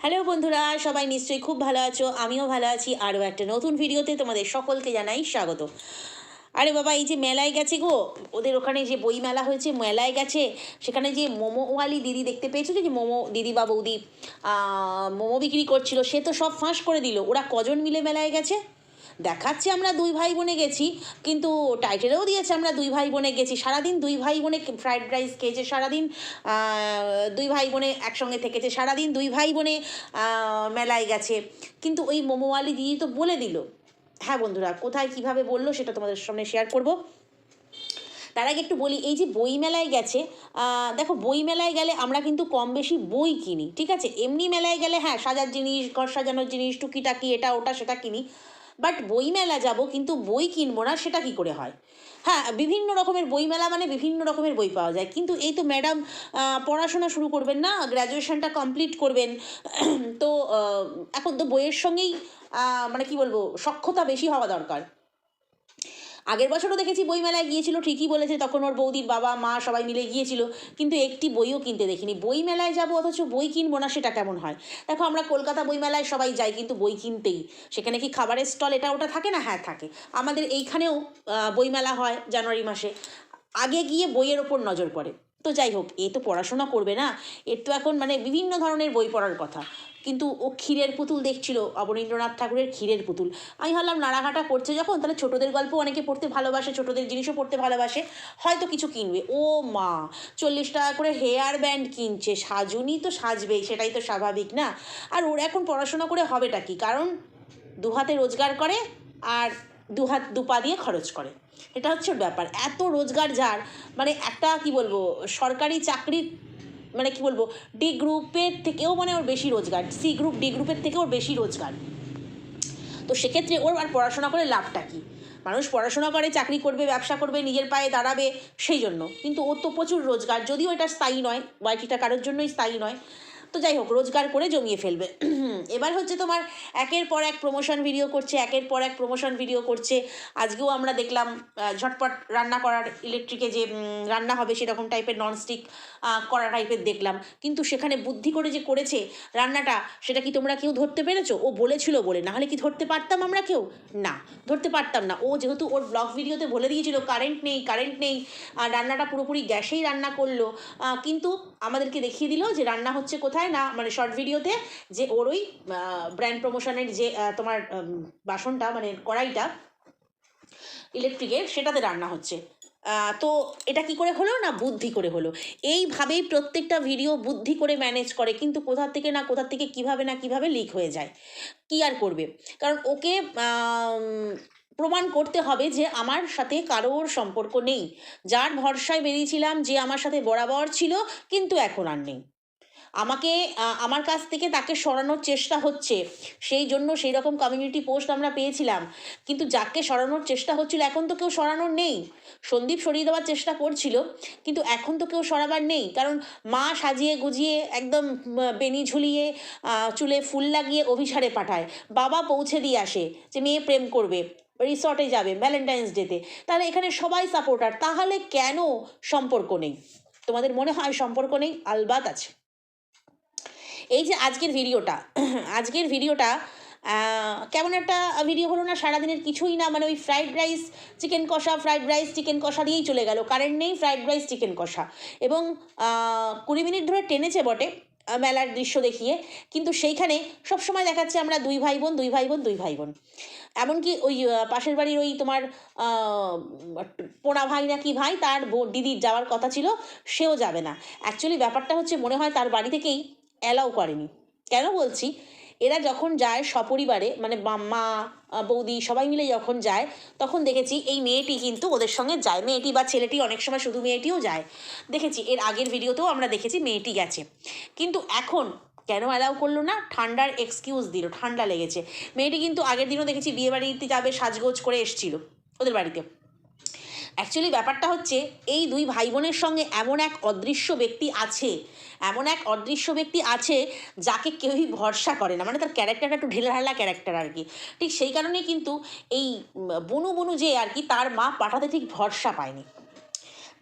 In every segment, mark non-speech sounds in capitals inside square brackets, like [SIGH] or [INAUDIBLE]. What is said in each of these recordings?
Hello বন্ধুরা, সবাই নিশ্চয়ই খুব ভালো আছো, আমিও ভালো আছি, আরও একটা নতুন ভিডিওতে তোমাদের সকলকে জানাই স্বাগত। আরে বাবা, এই যে মেলায় গেছে গো, ওদের ওখানে যে বই মেলা হয়েছে, মেলায় গেছে, সেখানে যে মোমোওয়ালি দিদি দেখতে পেয়েছ যে মোমো দিদি বা বৌদি মোমো বিক্রি করছিল, সে তো সব ফাঁস করে দিল, ওরা কজন মিলে মেলায় গেছে? দেখাচ্ছে আমরা দুই ভাই বোনে গেছি, কিন্তু টাইটেলেও দিয়েছে আমরা দুই ভাই বোনে গেছি। সারাদিন দুই ভাই বোনে ফ্রাইড রাইস খেয়েছে, সারাদিন দুই ভাই বোনে একসঙ্গে থেকেছে, সারাদিন দুই ভাই বোনে মেলায় গেছে। কিন্তু ওই মোমোওয়ালি দিদি তো বলে দিল। হ্যাঁ বন্ধুরা, কোথায় কীভাবে বলল সেটা তোমাদের সামনে শেয়ার করব। তার আগে একটু বলি, এই যে বই মেলায় গেছে দেখো বই মেলায় গেলে আমরা কিন্তু কম বেশি বই কিনি, ঠিক আছে? এমনি মেলায় গেলে হ্যাঁ সাজার জিনিস, ঘর সাজানোর জিনিস, টুকিটাকি, এটা ওটা, সেটা কিনি। বাট বই মেলা যাব, কিন্তু বই কিনবো না, সেটা কি করে হয়? হ্যাঁ বিভিন্ন রকমের বই মেলা মানে বিভিন্ন রকমের বই পাওয়া যায়। কিন্তু এই তো ম্যাডাম পড়াশোনা শুরু করবেন না গ্র্যাজুয়েশনটা কমপ্লিট করবেন। [CLEARS THROAT] তো এখন তো বইয়ের সঙ্গেই মানে কি বলব, সক্ষতা বেশি হওয়া দরকার। আগের বছরও দেখেছি বইমেলায় গিয়েছিল, ঠিকই বলেছে তখন ওর বৌদির বাবা, মা সবাই মিলে গিয়েছিল, কিন্তু একটি বইও কিনতে দেখিনি। বই মেলায় যাব অথচ বই কিনবো না, সেটা কেমন হয়? দেখো, আমরা কলকাতা বইমেলায় সবাই যাই, কিন্তু বই কিনতেই। সেখানে কি খাবারের স্টল, এটা ওটা থাকে না? হ্যাঁ থাকে। আমাদের এইখানেও বইমেলা হয় জানুয়ারি মাসে। আগে গিয়ে বইয়ের ওপর নজর পড়ে। তো যাই হোক, এ তো পড়াশোনা করবে না। এর তো এখন মানে বিভিন্ন ধরনের বই পড়ার কথা। কিন্তু ও ক্ষীরের পুতুল দেখছিল, অবনীন্দ্রনাথ ঠাকুরের ক্ষীরের পুতুল। আমি ভাবলাম, নাড়াঘাটা করছে যখন, তাহলে ছোটোদের গল্প অনেকে পড়তে ভালোবাসে, ছোটোদের জিনিসও পড়তে ভালোবাসে। হয়তো কিছু কিনবে। ও মা, চল্লিশ টাকা করে হেয়ার ব্যান্ড কিনছে। সাজুনি তো সাজবেই, সেটাই তো স্বাভাবিক, না? আর ওর এখন পড়াশোনা করে হবেটা কি? কারণ দু হাতে রোজগার করে আর দু হাত, দু পা দিয়ে খরচ করে। এটা হচ্ছে ব্যাপার। এত রোজগার যার মানে একটা, কি বলব, সরকারি চাকরির মানে কি বলব ডি গ্রুপের থেকেও মানে ওর বেশি রোজগার সি গ্রুপ ডি গ্রুপের থেকে ওর বেশি রোজগার। তো সেক্ষেত্রে ওর আর পড়াশোনা করে লাভটা কী? মানুষ পড়াশোনা করে, চাকরি করবে, ব্যবসা করবে, নিজের পায়ে দাঁড়াবে, সেই জন্য। কিন্তু ওর তো প্রচুর রোজগার, যদিও এটা স্থায়ী নয় ওয়াইটিটা কারোর জন্যই স্থায়ী নয়। তো যাই হোক, রোজগার করে জমিয়ে ফেলবে। [CLEARS THROAT] এবার হচ্ছে তোমার একের পর এক প্রমোশন ভিডিও করছে, একের পর এক প্রমোশন ভিডিও করছে। আজকেও আমরা দেখলাম ঝটপট রান্না করার ইলেকট্রিকে যে রান্না হবে সেরকম টাইপের ননস্টিক করা টাইপের দেখলাম। কিন্তু সেখানে বুদ্ধি করে যে করেছে রান্নাটা, সেটা কি তোমরা কেউ ধরতে পেরেছ? ও বলেছিল বলে নাহলে কি ধরতে পারতাম আমরা কেউ? না, ধরতে পারতাম না। ও যেহেতু ওর ব্লগ ভিডিওতে বলে দিয়েছিল কারেন্ট নেই কারেন্ট নেই রান্নাটা পুরোপুরি গ্যাসেই রান্না করল। কিন্তু আমাদেরকে দেখিয়ে দিল যে রান্না হচ্ছে কোথায়? না মানে শর্ট ভিডিওতে যে ওর ওই ব্র্যান্ড প্রমোশনের যে তোমার বাসনটা মানে কড়াইটা ইলেকট্রিকের সেটাতে রান্না হচ্ছে। তো এটা কি করে হলো না বুদ্ধি করে হলো? এইভাবেই প্রত্যেকটা ভিডিও বুদ্ধি করে ম্যানেজ করে, কিন্তু কোথা থেকে না কোথা থেকে কীভাবে না কীভাবে লিক হয়ে যায়। কি আর করবে? কারণ ওকে প্রমাণ করতে হবে যে আমার সাথে কারোর সম্পর্ক নেই। যার ভরসায় বেরিয়েছিলাম যে আমার সাথে বরাবর ছিল, কিন্তু এখন আর নেই। আমাকে আমার কাছ থেকে তাকে সরানোর চেষ্টা হচ্ছে। সেই জন্য সেই রকম কমিউনিটি পোস্ট আমরা পেয়েছিলাম। কিন্তু যাকে সরানোর চেষ্টা হচ্ছিল, এখন তো কেউ সরানোর নেই। সন্দীপ সরিয়ে দেওয়ার চেষ্টা করছিল, কিন্তু এখন তো কেউ সরাবার নেই। কারণ মা সাজিয়ে গুজিয়ে একদম বেনি ঝুলিয়ে চুলে ফুল লাগিয়ে অভিসারে পাঠায়। বাবা পৌঁছে দিয়ে আসে যে মেয়ে প্রেম করবে, রিসর্টে যাবে ভ্যালেন্টাইন্স ডেতে তাহলে এখানে সবাই সাপোর্টার তাহলে কেন সম্পর্ক নেই? তোমাদের মনে হয় সম্পর্ক নেই? আলবাত আছে। এই যে আজকের ভিডিওটা [CLEARS THROAT] আজকের ভিডিওটা কেমন একটা ভিডিও হলো না? সারাদিনের কিছুই না মানে ওই ফ্রাইড রাইস চিকেন কষা ফ্রাইড রাইস চিকেন কষা দিয়েই চলে গেল। কারেন্ট নেই ফ্রাইড রাইস চিকেন কষা। এবং কুড়ি মিনিট ধরে টেনেছে বটে মেলার দৃশ্য দেখিয়ে। কিন্তু সেইখানে সবসময় দেখাচ্ছে আমরা দুই ভাই বোন দুই ভাই বোন দুই ভাই বোন এমনকি ওই পাশের বাড়ির ওই তোমার পোনা ভাই না কি ভাই, তার দিদির যাওয়ার কথা ছিল, সেও যাবে না। অ্যাকচুয়ালি ব্যাপারটা হচ্ছে মনে হয় তার বাড়ি থেকেই অ্যালাউ করেনি। কেন বলছি? এরা যখন যায় সপরিবারে মানে মা বৌদি সবাই মিলে যখন যায়, তখন দেখেছি এই মেয়েটি কিন্তু ওদের সঙ্গে যায়। মেয়েটি বা ছেলেটি অনেক সময় শুধু মেয়েটিও যায়। দেখেছি, এর আগের ভিডিওতেও আমরা দেখেছি মেয়েটি গেছে। কিন্তু এখন কেন অ্যালাউ করল না? ঠান্ডার এক্সকিউজ দিল, ঠান্ডা লেগেছে। মেয়েটি কিন্তু আগের দিনও দেখেছি বিয়ে বাড়িতে যাবে, সাজগোজ করে এসছিল ওদের বাড়িতে। অ্যাকচুয়ালি ব্যাপারটা হচ্ছে, এই দুই ভাই বোনের সঙ্গে এমন এক অদৃশ্য ব্যক্তি আছে, এমন এক অদৃশ্য ব্যক্তি আছে যাকে কেউই ভরসা করে না। মানে তার ক্যারেক্টারটা একটু ঢিলাঢালা ক্যারেক্টার আর কি। ঠিক সেই কারণেই কিন্তু এই বনু বনু যে আর কি, তার মা পাঠাতে ঠিক ভরসা পায়নি।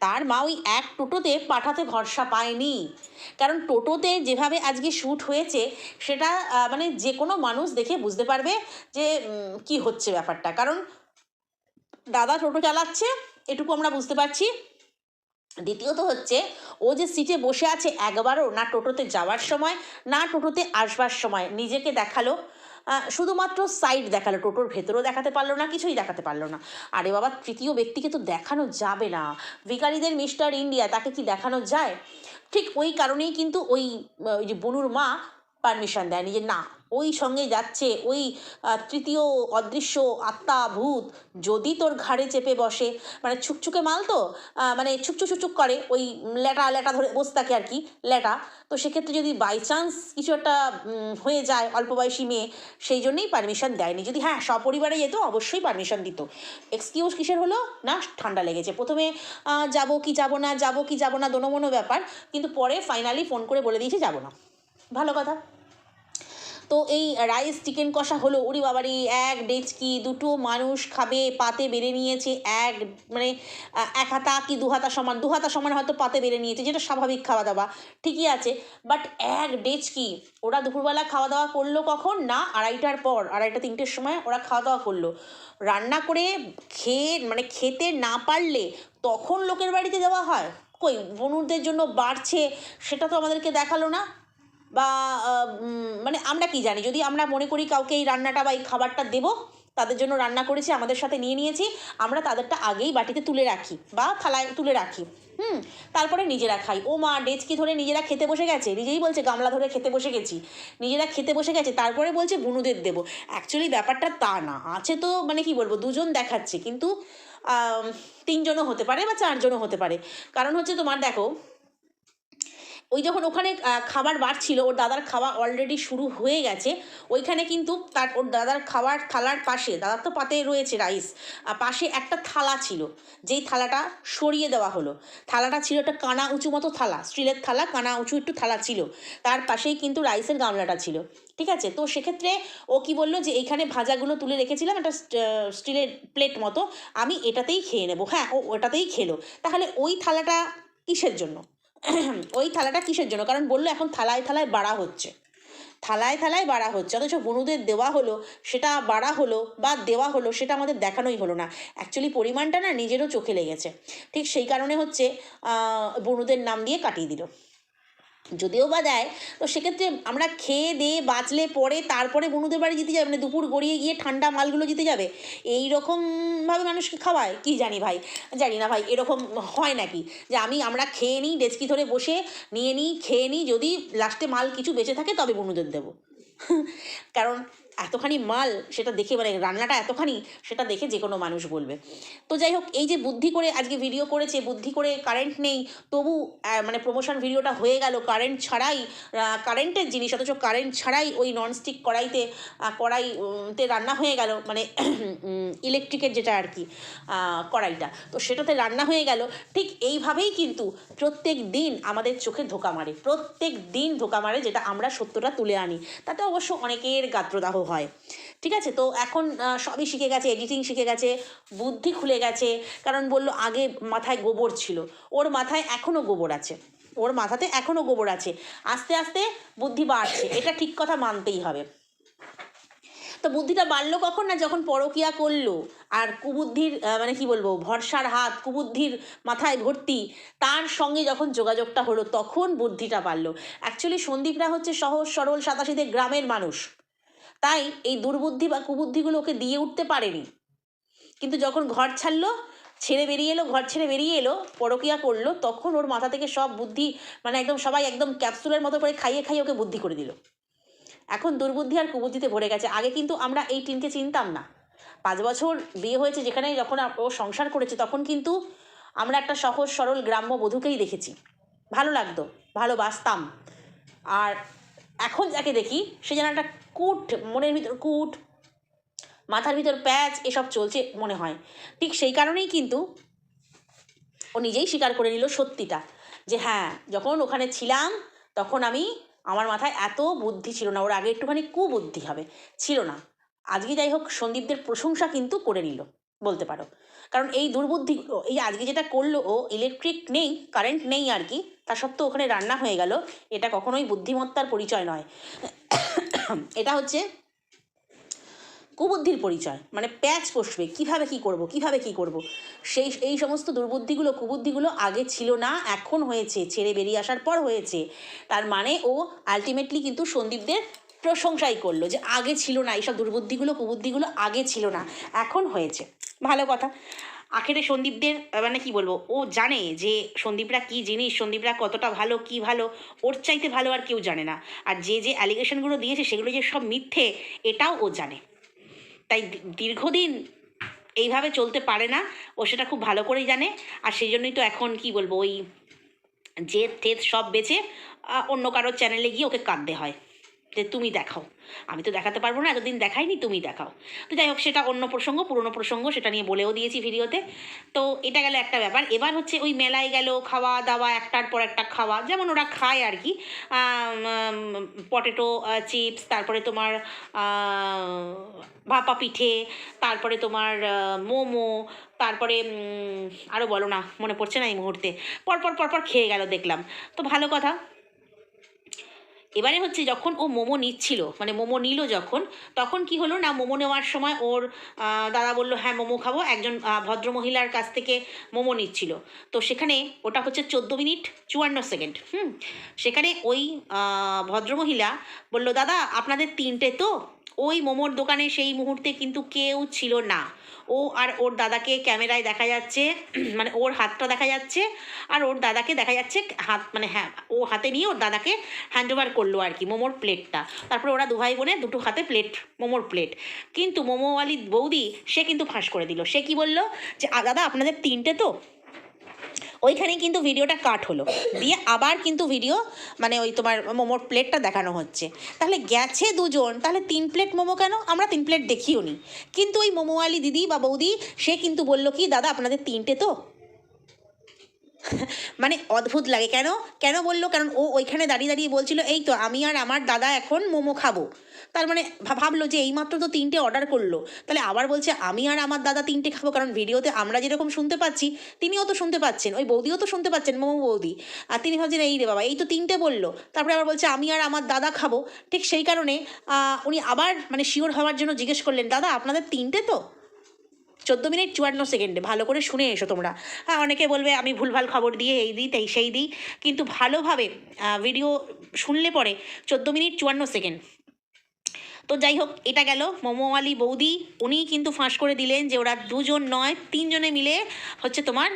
তার মা ওই এক টোটোতে পাঠাতে ভরসা পায়নি। কারণ টোটোতে যেভাবে আজকে শ্যুট হয়েছে, সেটা মানে যে কোনো মানুষ দেখে বুঝতে পারবে যে কি হচ্ছে ব্যাপারটা। কারণ দাদা টোটো চালাচ্ছে এটুকু আমরা বুঝতে পারছি। দ্বিতীয়ত হচ্ছে, ও যে সিটে বসে আছে একবারও না টোটোতে যাওয়ার সময়, না টোটোতে আসবার সময় নিজেকে দেখাল। শুধুমাত্র সাইড দেখাল, টোটোর ভেতরেও দেখাতে পারল না, কিছুই দেখাতে পারল না। আরে বাবা, তৃতীয় ব্যক্তিকে তো দেখানো যাবে না। ভিকারিদের মিস্টার ইন্ডিয়া, তাকে কি দেখানো যায়? ঠিক ওই কারণেই কিন্তু ওই ওই যে বনুর মা পারমিশন দেয়নি যে না। ওই সঙ্গে যাচ্ছে, ওই তৃতীয় অদৃশ্য আত্মা, ভূত, যদি তোর ঘাড়ে চেপে বসে। মানে ছুকছুকে মাল তো? মানে ছুকছুক ছুকছুক করে, ওই লেটা লেটা ধরে বসে থাকে আর কি লেটা তো সেক্ষেত্রে যদি বাই চান্স কিছু একটা হয়ে যায় অল্প বয়সী মেয়ে, সেই জন্যেই পারমিশন দেয়নি। যদি হ্যাঁ সপরিবারে যেত, অবশ্যই পারমিশন দিত। এক্সকিউজ কিসের হলো? না, ঠান্ডা লেগেছে। প্রথমে যাব কি যাব না, যাব কি যাব না, দোনো মনো ব্যাপার। কিন্তু পরে ফাইনালি ফোন করে বলে দিয়েছে, যাব না। ভালো কথা। তো এই রাইস চিকেন কষা হলো। উড়ি বাবারি, এক ডেচকি, দুটো মানুষ খাবে, পাতে বেড়ে নিয়েছে, এক মানে এক হাতা কি দু হাতা সমান? দু হাতা সমান হয়তো পাতে বেড়ে নিয়েছে, যেটা স্বাভাবিক খাওয়া দাওয়া ঠিকই আছে। বাট এক ডেচকি, ওরা দুপুরবেলা খাওয়া দাওয়া করল কখন? না, আড়াইটার পর, আড়াইটা, তিনটের সময় ওরা খাওয়া দাওয়া করল। রান্না করে খেয়ে মানে খেতে না পারলে তখন লোকের বাড়িতে দেওয়া হয়? কই, বনুদের জন্য বাড়ছে, সেটা তো আমাদেরকে দেখাল না। বা মানে আমরা কি জানি? যদি আমরা মনে করি কাউকে এই রান্নাটা বা এই খাবারটা দেবো, তাদের জন্য রান্না করেছি, আমাদের সাথে নিয়ে নিয়েছি, আমরা তাদেরটা আগেই বাটিতে তুলে রাখি বা থালায় তুলে রাখি, হুম? তারপরে নিজেরা খাই। ও মা, ডেচকি ধরে নিজেরা খেতে বসে গেছে? নিজেই বলছে, গামলা ধরে খেতে বসে গেছি। নিজেরা খেতে বসে গেছে, তারপরে বলছে, বুনুদের দেবো। অ্যাকচুয়ালি ব্যাপারটা তা না। আছে তো মানে কি বলব, দুজন দেখাচ্ছে, কিন্তু তিনজনও হতে পারে বা চারজনও হতে পারে। কারণ হচ্ছে তোমার, দেখো ওই যখন ওখানে খাবার বাড়ছিল ওর দাদার খাওয়া অলরেডি শুরু হয়ে গেছে, ওইখানে কিন্তু তার, ওর দাদার খাওয়ার থালার পাশে, দাদার তো পাতে রয়েছে রাইস পাশে একটা থালা ছিল, যেই থালাটা সরিয়ে দেওয়া হলো। থালাটা ছিল একটা কানা উঁচু মতো থালা, স্টিলের থালা, কানা উঁচু একটু থালা ছিল, তার পাশেই কিন্তু রাইসের গামলাটা ছিল, ঠিক আছে? তো সেক্ষেত্রে ও কি বলল যে এইখানে ভাজাগুলো তুলে রেখেছিলাম, একটা স্টিলের প্লেট মতো, আমি এটাতেই খেয়ে নেব। হ্যাঁ ও ওটাতেই খেলো। তাহলে ওই থালাটা কিসের জন্য? [CLEARS THROAT] ওই থালাটা কিসের জন্য? কারণ বলল এখন থালায় থালায় বাড়া হচ্ছে। থালায় থালায় বাড়া হচ্ছে। অথচ বনুদের দেওয়া হলো, সেটা বাড়া হলো বা দেওয়া হলো, সেটা আমাদের দেখানোই হলো না। অ্যাকচুয়ালি পরিমাণটা না নিজেরও চোখে লেগেছে। ঠিক সেই কারণে হচ্ছে বনুদের নাম দিয়ে কাটিয়ে দিল। যদিও বা দেয়, তো সেক্ষেত্রে আমরা খেয়ে দিয়ে বাঁচলে পরে তারপরে বনুদের বাড়ি যেতে যাবে মানে দুপুর গড়িয়ে গিয়ে ঠান্ডা মালগুলো যেতে যাবে। এই রকমভাবে মানুষকে খাওয়ায়, কি জানি ভাই, জানি না ভাই, এরকম হয় নাকি? যে আমি, আমরা খেয়ে নিই ডেচকি ধরে বসে নিয়ে নিই, খেয়ে নিই, যদি লাস্টে মাল কিছু বেঁচে থাকে, তবে বনুদের দেবো। [LAUGHS] কারণ এতখানি মাল সেটা দেখে মানে রান্নাটা এতখানি সেটা দেখে যে কোনো মানুষ বলবে। তো যাই হোক এই যে বুদ্ধি করে আজকে ভিডিও করেছে বুদ্ধি করে কারেন্ট নেই তবু মানে প্রমোশন ভিডিওটা হয়ে গেল। কারেন্ট ছাড়াই কারেন্টের জিনিস অথচ কারেন্ট ছাড়াই ওই ননস্টিক কড়াইতে আহ, কড়াই উম, তে রান্না হয়ে গেল মানে ইলেকট্রিকের যেটা আর কি কড়াইটা। তো সেটাতে রান্না হয়ে গেল। ঠিক এইভাবেই কিন্তু প্রত্যেক দিন আমাদের চোখে ধোকা মারে। প্রত্যেক দিন ধোকা মারে যেটা আমরা সত্যটা তুলে আনি। তাতে অবশ্য অনেকের গাত্রদাহ হয়। ঠিক আছে? তো এখন সবই শিখে গেছে এডিটিং শিখে গেছে, বুদ্ধি খুলে গেছে। কারণ বলল আগে মাথায় গোবর ছিল। ওর মাথায় এখনও গোবর আছে। ওর মাথাতে এখনও গোবর আছে। আস্তে আস্তে বুদ্ধি বাড়ছে। এটা ঠিক কথা মানতেই হবে। তো বুদ্ধিটা বাড়লো কখন না যখন পরকিয়া করল? আর কুবুদ্ধির মানে কি বলব, ভরসার হাত, কুবুদ্ধির মাথায় ভর্তি, তার সঙ্গে যখন যোগাযোগটা হলো তখন বুদ্ধিটা বাড়লো। অ্যাকচুয়ালি সন্দীপরা হচ্ছে সহজ, সরল সাতাশিতে গ্রামের মানুষ। তাই এই দুর্বুদ্ধি বা কুবুদ্ধিগুলো ওকে দিয়ে উঠতে পারেনি। কিন্তু যখন ঘর ছাড়লো, ছেড়ে বেরিয়ে এলো, ঘর ছেড়ে বেরিয়ে এলো, পরকিয়া করল, তখন ওর মাথা থেকে সব বুদ্ধি মানে একদম সবাই একদম ক্যাপসুলের মতো করে খাইয়ে খাইয়ে ওকে বুদ্ধি করে দিল। এখন দুর্বুদ্ধি আর কুবুদ্ধিতে ভরে গেছে। আগে কিন্তু আমরা এই টিনকে চিনতাম না। পাঁচ বছর বিয়ে হয়েছে, যেখানে যখন ও সংসার করেছে, তখন কিন্তু আমরা একটা সহজ, সরল, গ্রাম্য বধূকেই দেখেছি। ভালো লাগতো, ভালোবাসতাম। আর এখন যাকে দেখি, সে যেন একটা কুট, মনের ভিতর কুট, মাথার ভিতর প্যাচ, এসব চলছে মনে হয়। ঠিক সেই কারণেই কিন্তু ও নিজেই স্বীকার করে নিল সত্যিটা, যে হ্যাঁ যখন ওখানে ছিলাম, তখন আমি, আমার মাথায় এত বুদ্ধি ছিল না, ওর আগে একটুখানি কুবুদ্ধি হবে, ছিল না। আজকে যাই হোক, সন্দীপদের প্রশংসা কিন্তু করে নিল, বলতে পারো। কারণ এই দুর্বুদ্ধিগুলো এই আজকে যেটা করল, ও ইলেকট্রিক নেই, কারেন্ট নেই আর কি, তা সত্ত্বেও ওখানে রান্না হয়ে গেল, এটা কখনোই বুদ্ধিমত্তার পরিচয় নয়। এটা হচ্ছে কুবুদ্ধির পরিচয় মানে প্যাচ কষবে কীভাবে কি করব, কীভাবে কি করব। সেই, এই সমস্ত দুর্বুদ্ধিগুলো, কুবুদ্ধিগুলো আগে ছিল না, এখন হয়েছে, ছেড়ে বেরিয়ে আসার পর হয়েছে। তার মানে ও আলটিমেটলি কিন্তু সন্দীপদের প্রশংসাই করল যে আগে ছিল না, এইসব দুর্বুদ্ধিগুলো, কুবুদ্ধিগুলো আগে ছিল না, এখন হয়েছে। ভালো কথা। আখেরে সন্দীপদের মানে কি বলব, ও জানে যে সন্দীপরা কি জিনিস, সন্দীপরা কতটা ভালো, কি ভালো, ওর চাইতে ভালো আর কেউ জানে না। আর যে যে অ্যালিগেশনগুলো দিয়েছে, সেগুলো যে সব মিথ্যে, এটাও ও জানে। তাই দীর্ঘদিন এইভাবে চলতে পারে না, ও সেটা খুব ভালো করেই জানে। আর সেই জন্যই তো এখন কি বলব, ওই জেদ টেদ সব বেচে অন্য কারোর চ্যানেলে গিয়ে ওকে কাঁদতে হয়। যে তুমি দেখাও। আমি তো দেখাতে পারব না, এতদিন দেখাইনি, তুমি দেখাও। তো যাই হোক, সেটা অন্য প্রসঙ্গ, পুরনো প্রসঙ্গ, সেটা নিয়ে বলেও দিয়েছি ভিডিওতে। তো এটা গেল একটা ব্যাপার। এবার হচ্ছে ওই মেলায় গেল, খাওয়া দাওয়া, একটার পর একটা খাওয়া, যেমন ওরা খায় আর কি। পটেটো চিপস, তারপরে তোমার ভাপা পিঠে, তারপরে তোমার মোমো, তারপরে আরও বলো না, মনে পড়ছে না এই মুহূর্তে। পরপর পরপর খেয়ে গেল, দেখলাম। তো ভালো কথা। এবারে হচ্ছে যখন ও মোমো নিচ্ছিল মানে মোমো নিল যখন, তখন কি হলো না মোমো নেওয়ার সময় ওর দাদা বলল হ্যাঁ মোমো খাব। একজন ভদ্র ভদ্রমহিলার কাছ থেকে মোমো নিচ্ছিল। তো সেখানে ওটা হচ্ছে চোদ্দ মিনিট চুয়ান্ন সেকেন্ড, হুম? সেখানে ওই ভদ্র ভদ্রমহিলা বলল, দাদা, আপনাদের তিনটে তো? ওই মোমোর দোকানে সেই মুহূর্তে কিন্তু কেউ ছিল না। ও আর ওর দাদাকে ক্যামেরায় দেখা যাচ্ছে [CLEARS THROAT] মানে ওর হাতটা দেখা যাচ্ছে আর ওর দাদাকে দেখা যাচ্ছে হাত মানে হ্যাঁ ও হাতে নিয়ে ওর দাদাকে হ্যান্ড ওভার করল আর কি মোমোর প্লেটটা তারপরে ওরা দুভাই বোনে দুটো হাতে প্লেট মোমোর প্লেট কিন্তু মোমোওয়ালি বৌদি, সে কিন্তু ফাঁস করে দিল। সে কি বলল যে দাদা, আপনাদের তিনটে তো? ওইখানেই কিন্তু ভিডিওটা কাট হলো। দিয়ে আবার কিন্তু ভিডিও মানে ওই তোমার মোমোর প্লেটটা দেখানো হচ্ছে। তাহলে গেছে দুজন, তাহলে তিন প্লেট মোমো কেন? আমরা তিন প্লেট দেখিও নি কিন্তু ওই মোমোওয়ালি দিদি বা বৌদি, সে কিন্তু বলল কি, দাদা, আপনাদের তিনটে তো মানে অদ্ভুত লাগে। কেন? কেন বলল? কারণ ও ওইখানে দাঁড়িয়ে দাঁড়িয়ে বলছিল, এই তো আমি আর আমার দাদা এখন মোমো খাব। তার মানে ভাবলো যে এইমাত্র তো তিনটে অর্ডার করল। তাহলে আবার বলছে, আমি আর আমার দাদা তিনটে খাব। কারণ ভিডিওতে আমরা যেরকম শুনতে পাচ্ছি, তিনিও তো শুনতে পাচ্ছেন। ওই বৌদিও তো শুনতে পাচ্ছেন, মোমো বৌদি। আর তিনি ভাবছেন, এই রে বাবা, এই তো তিনটে বলল। তারপরে আবার বলছে, আমি আর আমার দাদা খাব। ঠিক সেই কারণে উনি আবার মানে শিওর হওয়ার জন্য জিজ্ঞেস করলেন, দাদা, আপনাদের তিনটে তো? চোদ্দ মিনিট চুয়ান্ন সেকেন্ডে, ভালো করে শুনে এসো তোমরা। হ্যাঁ অনেকে বলবে, আমি ভুলভাল খবর দিয়ে এই দিই, তাই সেই দিই। কিন্তু ভালোভাবে ভিডিও শুনলে পরে চোদ্দ মিনিট চুয়ান্ন সেকেন্ড। তো যাই হোক, এটা গেল। মোমো আলী বৌদি উনি কিন্তু ফাঁস করে দিলেন যে ওরা দুজন নয়, তিনজনে মিলে হচ্ছে তোমার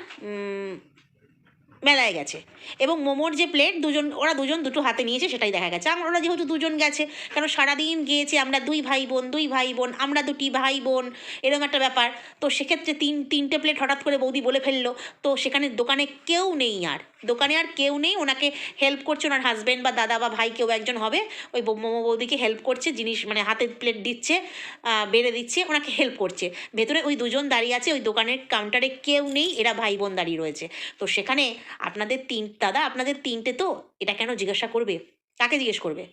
মেলায় গেছে। এবং মোমোর যে প্লেট দুজন, ওরা দুজন দুটো হাতে নিয়েছে, সেটাই দেখা গেছে। আমরা ওরা যেহেতু দুজন গেছে কারণ সারাদিন গিয়েছে আমরা দুই ভাই বোন, দুই ভাই বোন, আমরা দুটি ভাই বোন, এরকম একটা ব্যাপার। তো সেক্ষেত্রে তিন, তিনটে প্লেট হঠাৎ করে বৌদি বলে ফেলল, তো সেখানে দোকানে কেউ নেই আর। দোকানে আর কেউ নেই, ওনাকে হেল্প করছে ওনার হাজব্যান্ড বা দাদা বা ভাই, কেউ একজন হবে। ওই মোমো বৌদিকে হেল্প করছে, জিনিস মানে হাতে প্লেট দিচ্ছে বেড়ে দিচ্ছে, ওনাকে হেল্প করছে। ভেতরে ওই দুজন দাঁড়িয়ে আছে, ওই দোকানের কাউন্টারে কেউ নেই, এরা ভাই বোন দাঁড়িয়ে রয়েছে। তো সেখানে আপনাদের তিন, দাদা, আপনাদের তিনটে তো, এটা কেন জিজ্ঞাসা করবে? কাকে জিজ্ঞেস করবে?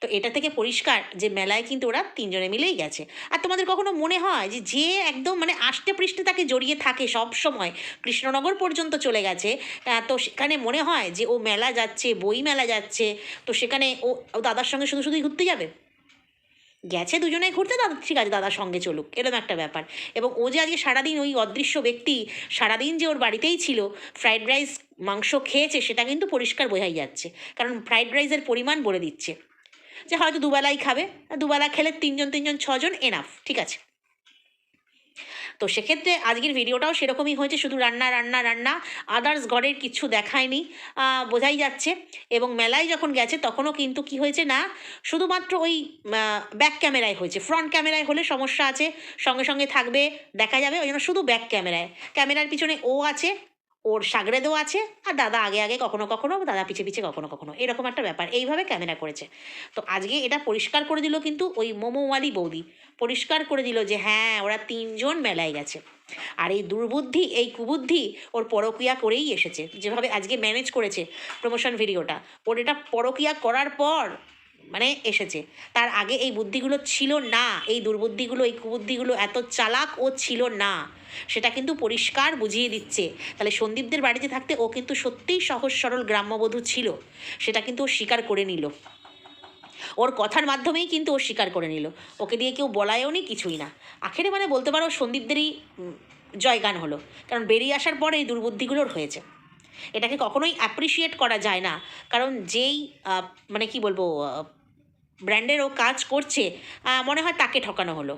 তো এটা থেকে পরিষ্কার যে মেলায় কিন্তু ওরা তিনজনে মিলেই গেছে। আর তোমাদের কখনো মনে হয় যে যে একদম মানে আষ্টে পৃষ্ঠে তাকে জড়িয়ে থাকে সব সময়, কৃষ্ণনগর পর্যন্ত চলে গেছে তো সেখানে মনে হয় যে ও মেলা যাচ্ছে বই মেলা যাচ্ছে, তো সেখানে ও দাদার সঙ্গে শুধু শুধুই ঘুরতে যাবে? গেছে দুজনে ঘুরতে, দাদা, ঠিক আছে, দাদার সঙ্গে চলুক, এরকম একটা ব্যাপার। এবং ও যে আজকে সারাদিন ওই অদৃশ্য ব্যক্তি, সারাদিন যে ওর বাড়িতেই ছিল ফ্রাইড রাইস মাংস খেয়েছে, সেটা কিন্তু পরিষ্কার বোঝাই যাচ্ছে। কারণ ফ্রাইড রাইসের পরিমাণ বলে দিচ্ছে। যে হয়তো দুবেলাই খাবে, দুবেলা খেলে তিনজন তিনজন, ছজন এনাফ ঠিক আছে। তো সেক্ষেত্রে আজকের ভিডিওটাও সেরকমই হয়েছে, শুধু রান্না রান্না রান্না। আদার্স ঘরের কিছু দেখায়নি বোঝাই যাচ্ছে। এবং মেলায় যখন গেছে, তখনও কিন্তু কি হয়েছে না, শুধুমাত্র ওই ব্যাক ক্যামেরায় হয়েছে। ফ্রন্ট ক্যামেরায় হলে সমস্যা আছে, সঙ্গে সঙ্গে থাকবে, দেখা যাবে, ওই জন্য শুধু ব্যাক ক্যামেরায় ক্যামেরার পিছনে ও আছে ওর সাগরেদও আছে, আর দাদা আগে আগে কখনো কখনো, দাদা পিছে পিছে কখনো কখনো। এরকম একটা ব্যাপার। এইভাবে ক্যামেরা করেছে। তো আজকে এটা পরিষ্কার করে দিল কিন্তু ওই মোমোওয়ালি বৌদি। পরিষ্কার করে দিল যে হ্যাঁ ওরা তিনজন মেলায় গেছে। আর এই দুর্বুদ্ধি, এই কুবুদ্ধি ওর পরকিয়া করেই এসেছে। যেভাবে আজকে ম্যানেজ করেছে প্রমোশন ভিডিওটা ওর এটা পরকিয়া করার পর মানে এসেছে। তার আগে এই বুদ্ধিগুলো ছিল না। এই দুর্বুদ্ধিগুলো, এই কুবুদ্ধিগুলো এত চালাক ও ছিল না। সেটা কিন্তু পরিষ্কার বুঝিয়ে দিচ্ছে। তাহলে সন্দীপদের বাড়িতে থাকতে ও কিন্তু সত্যিই সহজ সরল গ্রাম্যবধূ ছিল। সেটা কিন্তু ও স্বীকার করে নিল। ওর কথার মাধ্যমেই কিন্তু ও স্বীকার করে নিল। ওকে দিয়ে কেউ বলায়ও নি কিছুই না। আখেরে মানে বলতে পারো সন্দীপদেরই জয়গান হলো। কারণ বেরিয়ে আসার পরে এই দুর্বুদ্ধিগুলোর হয়েছে। এটাকে কখনোই অ্যাপ্রিসিয়েট করা যায় না। কারণ যেই মানে কি বলব ব্র্যান্ডের ও কাজ করছে মনে হয় তাকে ঠকানো হলো।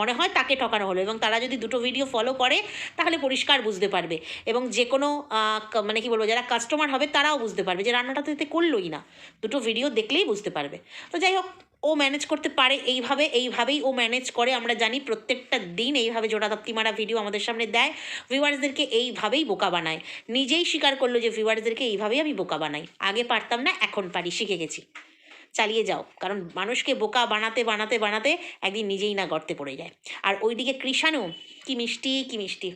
মনে হয় তাকে ঠকানো হলো এবং তারা যদি দুটো ভিডিও ফলো করে, তাহলে পরিষ্কার বুঝতে পারবে। এবং যে কোনো মানে কি বলব, যারা কাস্টমার হবে তারাও বুঝতে পারবে যে রান্নাটা তো এতে করলোই না। দুটো ভিডিও দেখলেই বুঝতে পারবে। তো যাই হোক, ও ম্যানেজ করতে পারে এইভাবে, এইভাবেই ও ম্যানেজ করে। আমরা জানি প্রত্যেকটা দিন এইভাবে জোড়াতাপ্তি মারা ভিডিও আমাদের সামনে দেয়। ভিউয়ার্সদেরকে এইভাবেই বোকা বানায়। নিজেই স্বীকার করল যে ভিউয়ার্সদেরকে এইভাবেই আমি বোকা বানাই। আগে পারতাম না, এখন পারি, শিখে গেছি। চালিয়ে যাও। কারণ মানুষকে বোকা বানাতে বানাতে বানাতে একদিন নিজেই না গর্তে পড়ে যায়। আর ওইদিকে কৃষাণু, কি মিষ্টি কি মিষ্টি।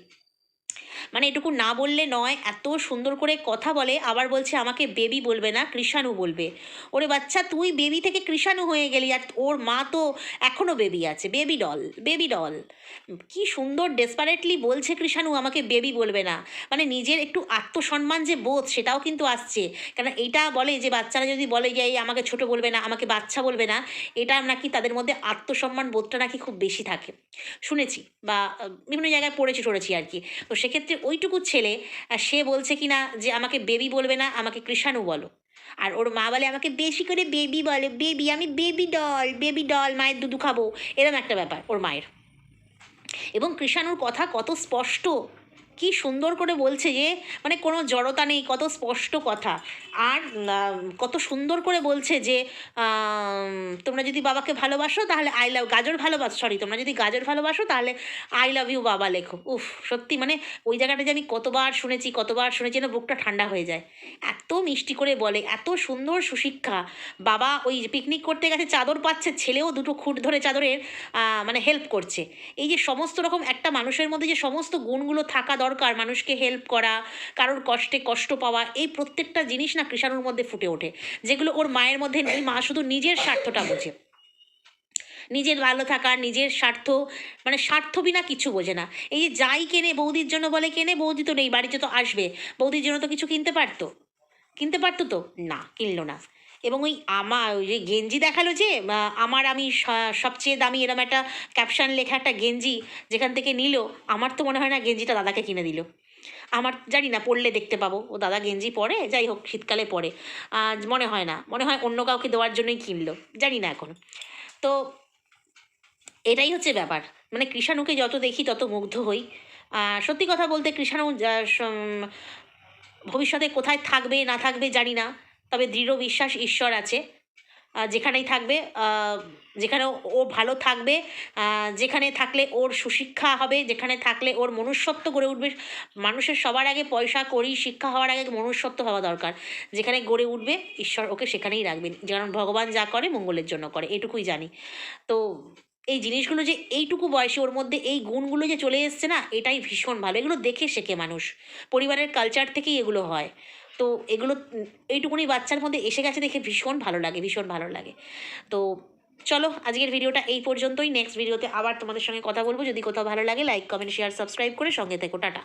মানে এটুকু না বললে নয়, এত সুন্দর করে কথা বলে, আবার বলছে আমাকে বেবি বলবে না, কৃষাণু বলবে। ওরে বাচ্চা, তুই বেবি থেকে কৃষাণু হয়ে গেলি, আর ওর মা তো এখনও বেবি আছে, বেবি ডল বেবি ডল। কি সুন্দর ডেসপারেটলি বলছে কৃষাণু, আমাকে বেবি বলবে না। মানে নিজের একটু আত্মসম্মান যে বোধ, সেটাও কিন্তু আসছে। কারণ এটা বলে যে বাচ্চারা যদি বলে যে আমাকে ছোট বলবে না, আমাকে বাচ্চা বলবে না, এটা নাকি তাদের মধ্যে আত্মসম্মান বোধটা নাকি খুব বেশি থাকে। শুনেছি, বা বিভিন্ন জায়গায় পড়েছি টড়েছি আর কি। তো সেক্ষেত্রে ওইটুকু ছেলে সে বলছে কি না যে আমাকে বেবি বলবে না, আমাকে কৃষাণু বলো। আর ওর মা বলে, আমাকে বেশি করে বেবি বলে বেবি আমি বেবি ডল বেবি ডল মায়ের দুধু খাব। এরম একটা ব্যাপার ওর মায়ের। এবং কৃষাণুর কথা কত স্পষ্ট। কি সুন্দর করে বলছে যে মানে কোনো জড়তা নেই, কত স্পষ্ট কথা। আর কত সুন্দর করে বলছে যে তোমরা যদি বাবাকে ভালোবাসো তাহলে আই লাভ গাজর ভালোবাসো সরি তোমরা যদি গাজর ভালোবাসো তাহলে আই লাভ ইউ বাবা লেখো। উফ, সত্যি মানে ওই জায়গাটা যে আমি কতবার শুনেছি কতবার শুনেছি না বুকটা ঠান্ডা হয়ে যায়। এত মিষ্টি করে বলে, এত সুন্দর সুশিক্ষা। বাবা ওই পিকনিক করতে গেছে, চাদর পাচ্ছে, ছেলেও দুটো খুঁট ধরে চাদরের মানে হেল্প করছে। এই যে সমস্ত রকম একটা মানুষের মধ্যে যে সমস্ত গুণগুলো থাকা দরকার মানুষকে হেল্প করা, কারোর কষ্টে কষ্ট পাওয়া, এই প্রত্যেকটা জিনিস না কৃষাণুর মধ্যে ফুটে ওঠে। যেগুলো ওর মায়ের মধ্যে নেই, মা শুধু নিজের স্বার্থটা বোঝে। নিজের ভালো থাকা নিজের স্বার্থ মানে স্বার্থ বিনা কিছু বোঝে না। এই যে যাই কেনে, বৌদির জন্য বলে কেনে, বৌদি তো নেই, বাড়িতে তো আসবে। বৌদির জন্য তো কিছু কিনতে পারতো? কিনতে পারতো তো? না, কিনলো না। এবং ওই আমার, ওই যে গেঞ্জি দেখাল যে আমার আমি সবচেয়ে দামি এরম একটা ক্যাপশন লেখা একটা গেঞ্জি যেখান থেকে নিল, আমার তো মনে হয় না গেঞ্জিটা দাদাকে কিনে দিল। আমার জানি না, পরলে দেখতে পাবো। ও দাদা গেঞ্জি পরে, যাই হোক, শীতকালে পরে। মনে হয় না, মনে হয় অন্য কাউকে দেওয়ার জন্যই কিনলো, জানি না এখন। তো এটাই হচ্ছে ব্যাপার। মানে কৃষাণুকে যত দেখি, তত মুগ্ধ হই। সত্যি কথা বলতে কৃষাণু ভবিষ্যতে কোথায় থাকবে, না থাকবে জানি না। তবে দৃঢ় বিশ্বাস ঈশ্বর আছে। যেখানেই থাকবে যেখানে ও ভালো থাকবে যেখানে থাকলে ওর সুশিক্ষা হবে, যেখানে থাকলে ওর মনুষ্যত্ব গড়ে উঠবে, মানুষের সবার আগে পয়সা করি, শিক্ষা হওয়ার আগে মনুষ্যত্ব হওয়া দরকার। যেখানে গড়ে উঠবে, ঈশ্বর ওকে সেখানেই রাখবেন। কারণ ভগবান যা করে, মঙ্গলের জন্য করে, এটুকুই জানি। তো এই জিনিসগুলো যে এইটুকু বয়সে ওর মধ্যে এই গুণগুলো যে চলে এসছে না, এটাই ভীষণ ভালো। এগুলো দেখে শেখে মানুষ। পরিবারের কালচার থেকেই এগুলো হয়। তো এগুলো এইটুকুনি বাচ্চার মধ্যে এসে গেছে দেখে ভীষণ ভালো লাগে, ভীষণ ভালো লাগে। তো চলো, আজকের ভিডিওটা এই পর্যন্তই। নেক্সট ভিডিওতে আবার তোমাদের সঙ্গে কথা বলব। যদি কোথাও ভালো লাগে লাইক কমেন্ট শেয়ার সাবস্ক্রাইব করে সঙ্গে থেকো। টাটা।